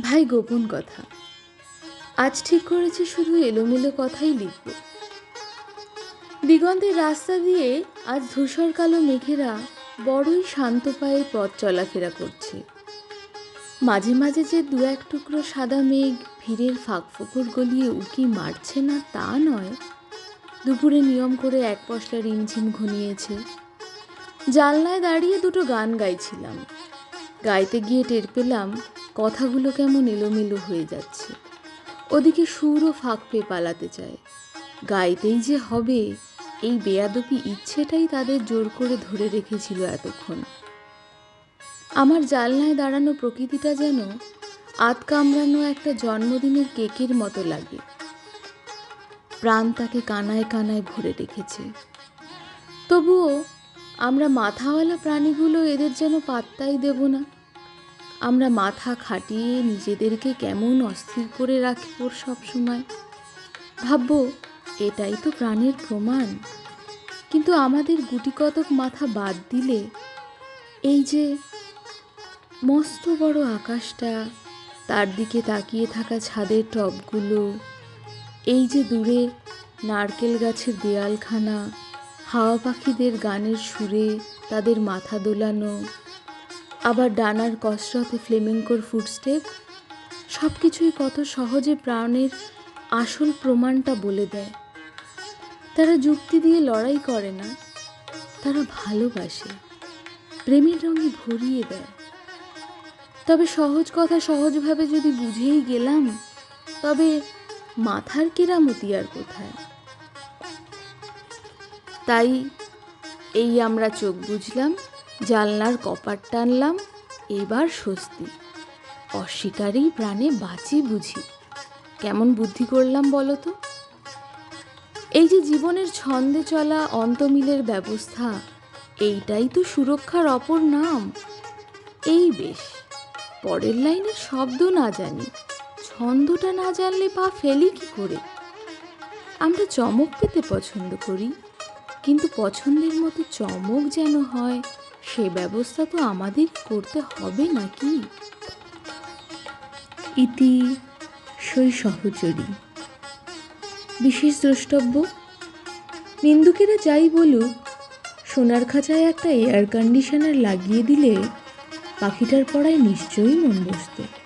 ভাই, গোপন কথা। আজ ঠিক করেছি শুধু এলোমেলো কথাই লিখব। দিগন্তের রাস্তা দিয়ে আজ ধূসর কালো মেঘেরা বড়ই শান্ত পায়ে পথ চলাফেরা করছে। মাঝে মাঝে যে দু এক টুকরো সাদা মেঘ ভিড়ের ফাঁক ফুকুর গলিয়ে উকি মারছে না তা নয়। দুপুরে নিয়ম করে এক পশলা রিমঝিম ঘনিয়েছে। জানলায় দাঁড়িয়ে দুটো গান গাইছিলাম। গাইতে গিয়ে টের পেলাম কথাগুলো কেমন এলোমেলো হয়ে যাচ্ছে। ওদিকে সুরও ফাঁক পেয়ে পালাতে চায়। গাইতেই যে হবে, এই বেয়াদপি ইচ্ছেটাই তাদের জোর করে ধরে রেখেছিল এতক্ষণ। আমার জালনায় দাঁড়ানো প্রকৃতিটা যেন আত কামড়ানো একটা জন্মদিনের কেকের মতো লাগে। প্রাণ তাকে কানায় কানায় ভরে রেখেছে। তবুও আমরা মাথাওয়ালা প্রাণীগুলো এদের যেন পাত্তাই দেব না। আমরা মাথা খাটিয়ে নিজেদেরকে কেমন অস্থির করে রাখি ওর সবসময় ভাববো, এটাই তো প্রাণের প্রমাণ। কিন্তু আমাদের গুটি কতক মাথা বাদ দিলে, এই যে মস্ত বড় আকাশটা, তার দিকে তাকিয়ে থাকা ছাদের টবগুলো, এই যে দূরে নারকেল গাছের দেয়ালখানা, হাওয়া পাখিদের গানের সুরে তাদের মাথা দোলানো আবার ডানার কসরতে ফ্লেমেঙ্কোর ফুটস্টেপ সব কিছুই কত সহজে প্রাণের আসল প্রমাণটা বলে দেয়। তারা যুক্তি দিয়ে লড়াই করে না, তারা ভালোবাসে, প্রেমের রঙে ভরিয়ে দেয়। তবে সহজ কথা সহজভাবে যদি বুঝেই গেলাম, তবে মাথার কেরামতি আর কোথায়? তাই এই আমরা চোখ বুঝলাম। জানলার কপাট টানলাম, এবার স্বস্তি। অস্বীকারই প্রাণে বাঁচি বুঝি। কেমন বুদ্ধি করলাম বলো তো? এই যে জীবনের ছন্দে চলা অন্তমিলের ব্যবস্থা, এইটাই তো সুরক্ষার অপর নাম। এই বেশ, পরের লাইনের শব্দ না জানি, ছন্দটা না জানলে পা ফেলি কি করে? আমরা চমক পেতে পছন্দ করি, কিন্তু পছন্দের মতো চমক যেন হয় সে ব্যবস্থা তো আমাদের করতে হবে নাকি? ইতি সই সহচরী। বিশেষ দ্রষ্টব্য, নিন্দুকেরা যাই বলুক, সোনার খাঁচায় একটা এয়ার কন্ডিশনার লাগিয়ে দিলে পাখিটার পড়ায় নিশ্চয়ই মন বসত।